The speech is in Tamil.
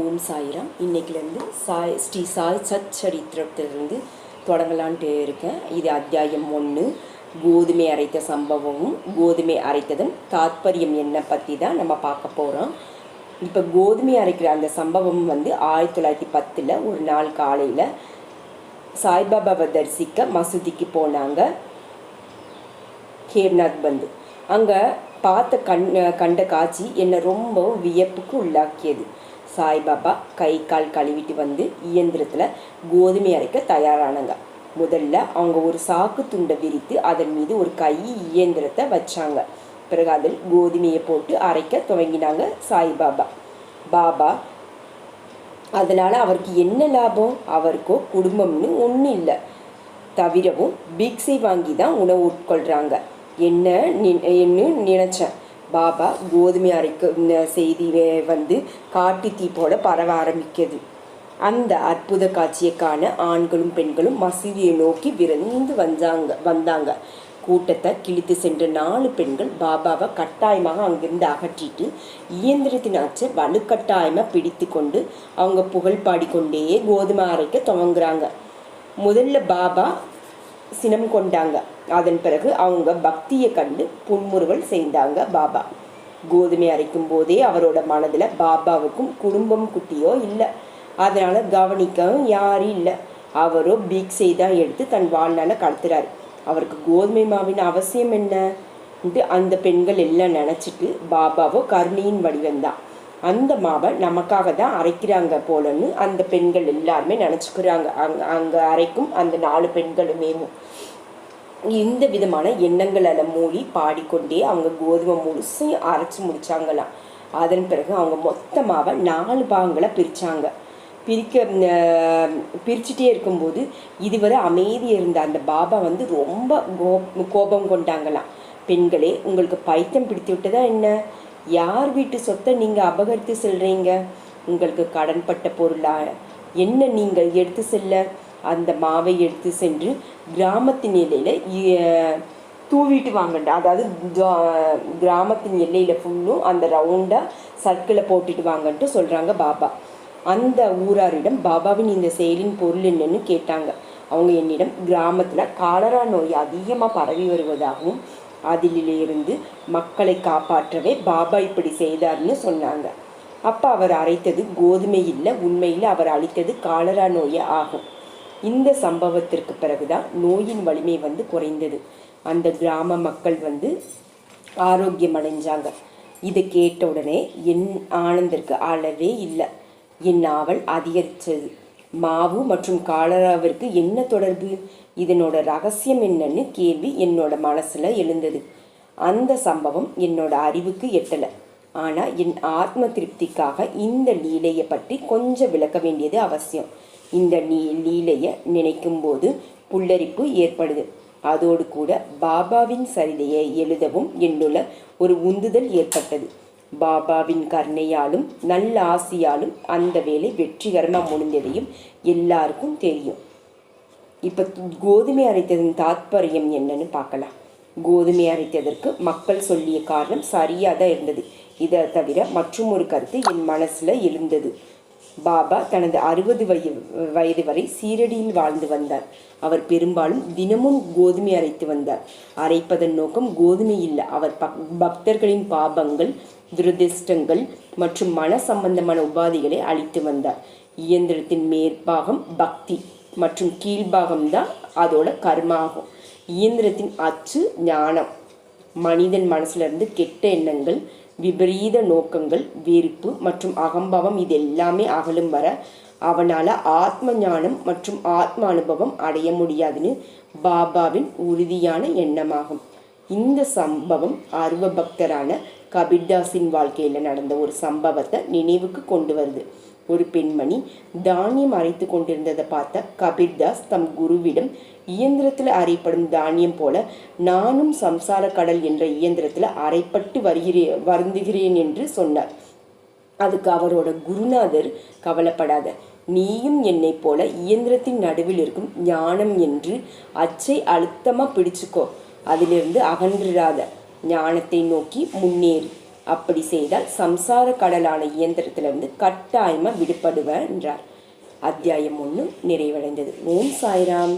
ஓம் சாய்ராம். இன்றைக்கிலேருந்து சாய் ஸ்ரீ சாய் சத் சரித்திரத்திலிருந்து தொடங்கலான்ட்டு இருக்கேன். இது அத்தியாயம் ஒன்று. கோதுமை அரைத்த சம்பவமும் கோதுமை அரைத்ததன் தாத்பரியம் என்ன பற்றி தான் நம்ம பார்க்க போகிறோம் இப்போ கோதுமை அரைக்கிற அந்த சம்பவம் வந்து ஆயிரத்தி தொள்ளாயிரத்தி பத்தில் ஒரு நாள் காலையில் சாய்பாபாவை தரிசிக்க மசூதிக்கு போனாங்க. கேர்நாத் பந்து. அங்கே பார்த்த கண் கண்ட காட்சி என்னை ரொம்ப வியப்புக்கு உள்ளாக்கியது. சாய்பாபா கை கால் கழுவிட்டு வந்து இயந்திரத்தில் கோதுமை அரைக்க தயாரானாங்க. முதல்ல அவங்க ஒரு சாக்கு துண்டை விரித்து அதன் மீது ஒரு கை இயந்திரத்தை வச்சாங்க. பிறகு அதில் கோதுமையை போட்டு அரைக்க துவங்கினாங்க சாய்பாபா. பாபா அதனால் அவருக்கு என்ன லாபம்? அவருக்கோ குடும்பம்னு ஒன்றும் இல்லை. தவிரவும் பிக்ஸை வாங்கி தான் உணவு உட்கொள்கிறாங்க என்ன என்ன நினச்சேன். பாபா கோதுமை அரைக்க செய்தி வந்து காட்டு தீ போல பரவ ஆரம்பிக்கிறது அந்த அற்புத காட்சியை காண ஆண்களும் பெண்களும் மசூதியை நோக்கி விரைந்து வந்தாங்க வந்தாங்க. கூட்டத்தை கிழித்து சென்ற நாலு பெண்கள் பாபாவை கட்டாயமாக அங்கிருந்து அகற்றிட்டு இயந்திரத்தின் ஆச்சை வலுக்கட்டாயமாக பிடித்து கொண்டு அவங்க புகழ் பாடிக்கொண்டே கோதுமை அரைக்க துவங்குறாங்க. முதல்ல பாபா சினம் கொண்டாங்க. அதன் பிறகு அவங்க பக்தியை கண்டு புன்முறுவல் செய்தாங்க பாபா. கோதுமை அரைக்கும் போதே அவரோட மனதில் பாபாவுக்கும் குடும்பம் குட்டியோ இல்லை. அதனால் கவனிக்கவும் யாரும் இல்லை. அவரோ பீக்ஸை தான் எடுத்து தன் வாழ்நாள கடத்துறாரு. அவருக்கு கோதுமை மாவின் அவசியம் என்னன்ட்டு அந்த பெண்கள் எல்லாம் நினச்சிட்டு பாபாவோ கருணையின் வடிவம்தான் அந்த மாவை நமக்காக தான் அரைக்கிறாங்க போலன்னு அந்த பெண்கள் எல்லாருமே நினச்சிக்கிறாங்க. அங்கே அங்கே அரைக்கும் அந்த நாலு பெண்களுமே. இந்த விதமான எண்ணங்களில் மூடி பாடிக்கொண்டே அவங்க கோதுமை முழுசையும் அரைச்சி முடித்தாங்களாம் அதன் பிறகு அவங்க மொத்த மாவை நாலு பாகங்களை பிரித்தாங்க பிரிக்க பிரிச்சுட்டே இருக்கும்போது இதுவரை அமைதியாக இருந்த அந்த பாபா வந்து ரொம்ப கோ கோபம் கொண்டாங்களாம். பெண்களே உங்களுக்கு பைத்தியம் பிடித்து விட்டதா என்ன? யார் வீட்டு சொத்தை நீங்கள் அபகரித்து செல்றீங்க? உங்களுக்கு கடன்பட்ட பொருளா? என்ன நீங்கள் எடுத்து செல்ல? அந்த மாவை எடுத்து சென்று கிராமத்தின் எல்லையில் தூவிட்டு வாங்கண்டா. அதாவது கிராமத்தின் எல்லையில் ஃபுல்லும் அந்த ரவுண்டாக சர்க்கிளை போட்டுட்டு வாங்கன்ட்டு சொல்கிறாங்க பாபா. அந்த ஊராரிடம் பாபாவின் இந்த செயலின் பொருள் என்னன்னு கேட்டாங்க. அவங்க என்னிடம் கிராமத்தில் காலரா நோய் அதிகமாக பரவி வருவதாகவும் அதிலிருந்து மக்களை காப்பாற்றவே பாபா இப்படி செய்தார்னு சொன்னாங்க. அப்போ அவர் அரைத்தது கோதுமை இல்லை உண்மையில் அவர் அளித்தது காலரா நோயே ஆகும். இந்த சம்பவத்திற்கு பிறகுதான் நோயின் வலிமை வந்து குறைந்தது. அந்த கிராம மக்கள் வந்து ஆரோக்கியம் அடைஞ்சாங்க இதை கேட்ட உடனே என் ஆனந்திற்கு அளவே இல்லை. என் நாவல் அதிகரித்தது மாவு மற்றும் காலராவிற்கு என்ன தொடர்பு? இதனோட ரகசியம் என்னன்னு கேள்வி என்னோட மனசில் எழுந்தது. அந்த சம்பவம் என்னோட அறிவுக்கு எட்டலை. ஆனால் என் ஆத்ம திருப்திக்காக இந்த லீலையை பற்றி கொஞ்சம் விளக்க வேண்டியது அவசியம். இந்த நீ லீலையை நினைக்கும் போது புல்லரிப்பு ஏற்படுது. அதோடு கூட பாபாவின் சரிதையை எழுதவும் என்னுள்ள ஒரு உந்துதல் ஏற்பட்டது. பாபாவின் கருணையாலும் நல்ல ஆசையாலும் அந்த வேலை வெற்றிகரமாக முடிந்ததையும் எல்லாருக்கும் தெரியும். இப்போ கோதுமை அரைத்ததன் தாத்பரியம் என்னன்னு பார்க்கலாம். கோதுமை அரைத்ததற்கு மக்கள் சொல்லிய காரணம் சரியாக தான் இருந்தது. இதை தவிர மற்றும் ஒரு கருத்து என் மனசில் எழுந்தது பாபா தனது அறுபது வயது வயது வரை சீரடியில் வாழ்ந்து வந்தார். அவர் பெரும்பாலும் தினமும் கோதுமை அரைத்து வந்தார். அரைப்பதன் நோக்கம் கோதுமை இல்லை. அவர் பக் பக்தர்களின் பாபங்கள் துரதிர்ஷ்டங்கள் மற்றும் மன சம்பந்தமான உபாதிகளை அளித்து வந்தார். இயந்திரத்தின் மேற்பாகம் பக்தி மற்றும் கீழ்பாகம் தான் அதோட கர்மாகும். இயந்திரத்தின் அச்சு ஞானம். மனிதன் மனசுல இருந்து கெட்ட எண்ணங்கள் விபரீத நோக்கங்கள் வெறுப்பு மற்றும் அகம்பாவம் இது எல்லாமே அகலும் வர அவனால் ஆத்ம ஞானம் மற்றும் ஆத்ம அனுபவம் அடைய முடியாதுன்னு பாபாவின் உறுதியான எண்ணமாகும். இந்த சம்பவம் அருவ பக்தரான கபீர்தாஸின் வாழ்க்கையில் நடந்த ஒரு சம்பவத்தை நினைவுக்கு கொண்டு வருது. ஒரு பெண்மணி தானியம் அரைத்து கொண்டிருந்ததை பார்த்த கபீர்தாஸ் தம் குருவிடம் இயந்திரத்தில் அரைப்படும் தானியம் போல நானும் சம்சார கடல் என்ற இயந்திரத்தில் அரைப்பட்டு வருகிறேன் வருந்துகிறேன் என்று சொன்னார். அதுக்கு அவரோட குருநாதர் கவலைப்படாத நீயும் என்னைப் போல இயந்திரத்தின் நடுவில் இருக்கும் ஞானம் என்று அச்சை அழுத்தமாக பிடிச்சுக்கோ. அதிலிருந்து அகன்றிடாத ஞானத்தை நோக்கி முன்னேறு. அப்படி செய்தால் சம்சார கடலான இயந்திரத்திலிருந்து கட்டாயமாக விடுபடுவேன் என்றார். அத்தியாயம் ஒன்று நிறைவடைந்தது. ஓம் சாய்ராம்.